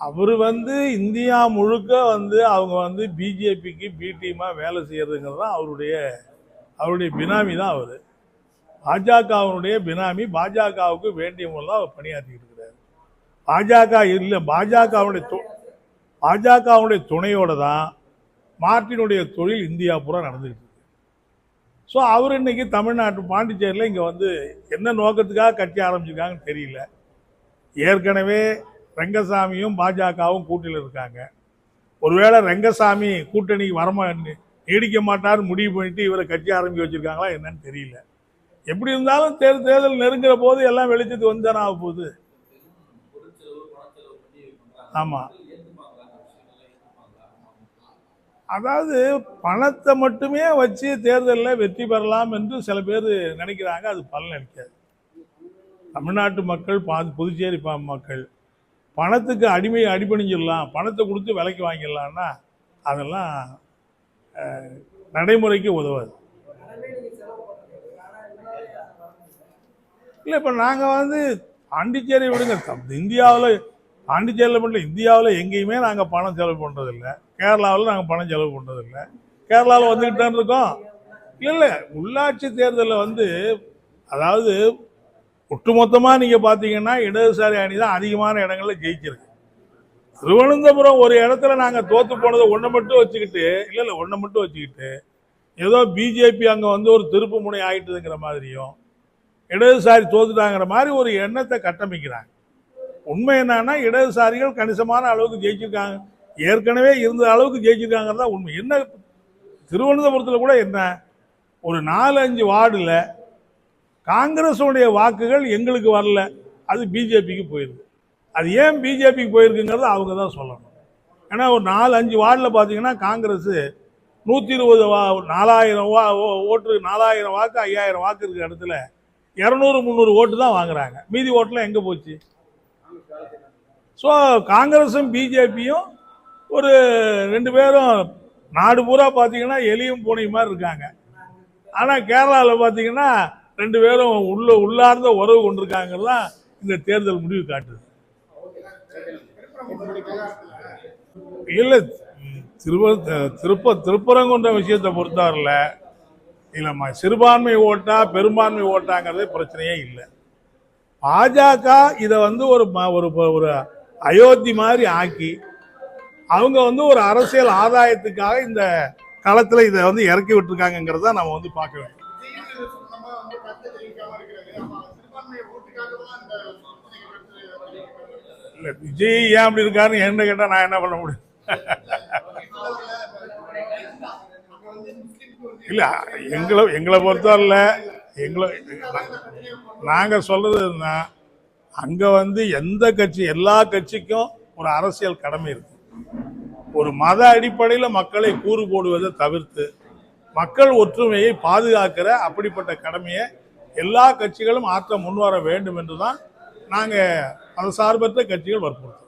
அவர் வந்து இந்தியா முழுக்க வந்து அவங்க வந்து பிஜேபிக்கு பி டீமாக வேலை செய்கிறதுங்கிறது தான் அவருடைய அவருடைய பினாமி தான் அவர். பாஜகவினுடைய பினாமி பாஜகவுக்கு வேண்டிய முறையில் அவர் பணியாற்றிட்டு இருக்கிறார். பாஜக இல்லை பாஜகவுடைய து- பாஜகவுடைய துணையோடு தான் மார்ட்டினுடைய தொழில் இந்தியா பூரா நடந்துகிட்டு இருக்கு. ஸோ அவர் இன்னைக்கு தமிழ்நாட்டு பாண்டிச்சேரியில் இங்கே வந்து என்ன நோக்கத்துக்காக கட்சி ஆரம்பிச்சிருக்காங்கன்னு தெரியல. ஏற்கனவே ரெங்கசாமியும் பாஜகவும் கூட்டில் இருக்காங்க. ஒருவேளை ரெங்கசாமி கூட்டணிக்கு வரமா நீடிக்க மாட்டார் முடிவு பண்ணிட்டு இவரை கட்சி ஆரம்பி வச்சுருக்காங்களா என்னன்னு தெரியல. எப்படி இருந்தாலும் தேர்தல் தேர்தல் நெருங்குற போது எல்லாம் வெளிச்சத்துக்கு வந்து தானே ஆக போகுது. ஆமாம் அதாவது பணத்தை மட்டுமே வச்சு தேர்தலில் வெற்றி பெறலாம் என்று சில பேர் நினைக்கிறாங்க. அது பலன் அளிக்காது. தமிழ்நாட்டு மக்கள் பா புதுச்சேரி மக்கள் பணத்துக்கு அடிமை அடிபணிஞ்சிடலாம் பணத்தை கொடுத்து விலைக்கு வாங்கிடலாம்னா அதெல்லாம் நடைமுறைக்கு உதவாது. இல்லை இப்போ நாங்கள் வந்து பாண்டிச்சேரி விடுங்க. இந்தியாவில் பாண்டிச்சேரியில் மட்டும் இந்தியாவில் எங்கேயுமே நாங்கள் பணம் செலவு பண்ணுறதில்ல கேரளாவில் நாங்கள் பணம் செலவு பண்ணுறதில்ல கேரளாவில் வந்துக்கிட்டே இருக்கோம். இல்லை இல்லை உள்ளாட்சி தேர்தலில் வந்து அதாவது ஒட்டுமொத்தமாக நீங்கள் பார்த்தீங்கன்னா இடதுசாரி அணி தான் அதிகமான இடங்களில் ஜெயிச்சிருக்கு. திருவனந்தபுரம் ஒரு இடத்துல நாங்கள் தோத்து போனதை ஒன்றை மட்டும் வச்சுக்கிட்டு இல்லை இல்லை ஒன்றை மட்டும் வச்சுக்கிட்டு ஏதோ பிஜேபி அங்கே வந்து ஒரு திருப்பு முனை ஆகிட்டுதுங்கிற மாதிரியும் இடதுசாரி தோத்துட்டாங்கிற மாதிரி ஒரு எண்ணத்தை கட்டமைக்கிறாங்க. உண்மை என்னன்னா இடதுசாரிகள் கணிசமான அளவுக்கு ஜெயிச்சிருக்காங்க. ஏற்கனவே இருந்த அளவுக்கு ஜெயிச்சிருக்காங்கிறது தான் உண்மை. என்ன திருவனந்தபுரத்தில் கூட என்ன ஒரு நாலு அஞ்சு வார்டில் காங்கிரஸுடைய வாக்குகள் எங்களுக்கு வரல. அது பிஜேபிக்கு போயிருக்கு. அது ஏன் பிஜேபிக்கு போயிருக்குங்கிறத அவங்க தான் சொல்லணும். ஏன்னா ஒரு நாலு அஞ்சு வார்டில் பார்த்தீங்கன்னா காங்கிரஸ் நூற்றி இருபது வா நாலாயிரம் வா ஓ- ஓட்டு நாலாயிரம் வாக்கு ஐயாயிரம் வாக்கு இருக்கிற இடத்துல இரநூறு முந்நூறு ஓட்டு தான் வாங்குறாங்க. மீதி ஓட்டெலாம் எங்கே போச்சு? ஸோ காங்கிரஸும் பிஜேபியும் ஒரு ரெண்டு பேரும் நாடு பூரா பார்த்தீங்கன்னா எலியும் பூனை மாதிரி இருக்காங்க. ஆனால் கேரளாவில் பார்த்தீங்கன்னா ரெண்டு பேரும் உள்ள உள்ளார்ந்த உறவு கொண்டிருக்காங்கிறது தான் இந்த தேர்தல் முடிவு காட்டுது. இல்லை திருவ திருப்ப திருப்பரங்குன்ற விஷயத்தை பொறுத்தவரில் இல்லைம்மா சிறுபான்மை ஓட்டா பெரும்பான்மை ஓட்டாங்கிறது பிரச்சனையே இல்லை. பாஜக இதை வந்து ஒரு ஒரு ஒரு அயோத்தி மாதிரி ஆக்கி அவங்க வந்து ஒரு அரசியல் ஆதாயத்துக்காக இந்த களத்தில் இதை வந்து இறக்கி விட்டுருக்காங்கிறத நம்ம வந்து பார்க்க வேண்டும். இல்லை விஜய் ஏன் அப்படி இருக்காருன்னு என்ன கேட்டால் நான் என்ன பண்ண முடியும்? இல்லை எங்களை எங்களை பொறுத்தவரையில் எங்களை நாங்கள் சொல்கிறது என்ன அங்கே வந்து எந்த கட்சி எல்லா கட்சிக்கும் ஒரு அரசியல் கடமை இருக்கு. ஒரு மத அடிப்படையில் மக்களை கூறு போடுவதை தவிர்த்து மக்கள் ஒற்றுமையை பாதுகாக்கிற அப்படிப்பட்ட கடமையை எல்லா கட்சிகளும் ஆற்ற முன்வர வேண்டும் என்று தான் நாங்கள் மதசார்பற்ற கட்சிகள் வற்புறுத்தோம்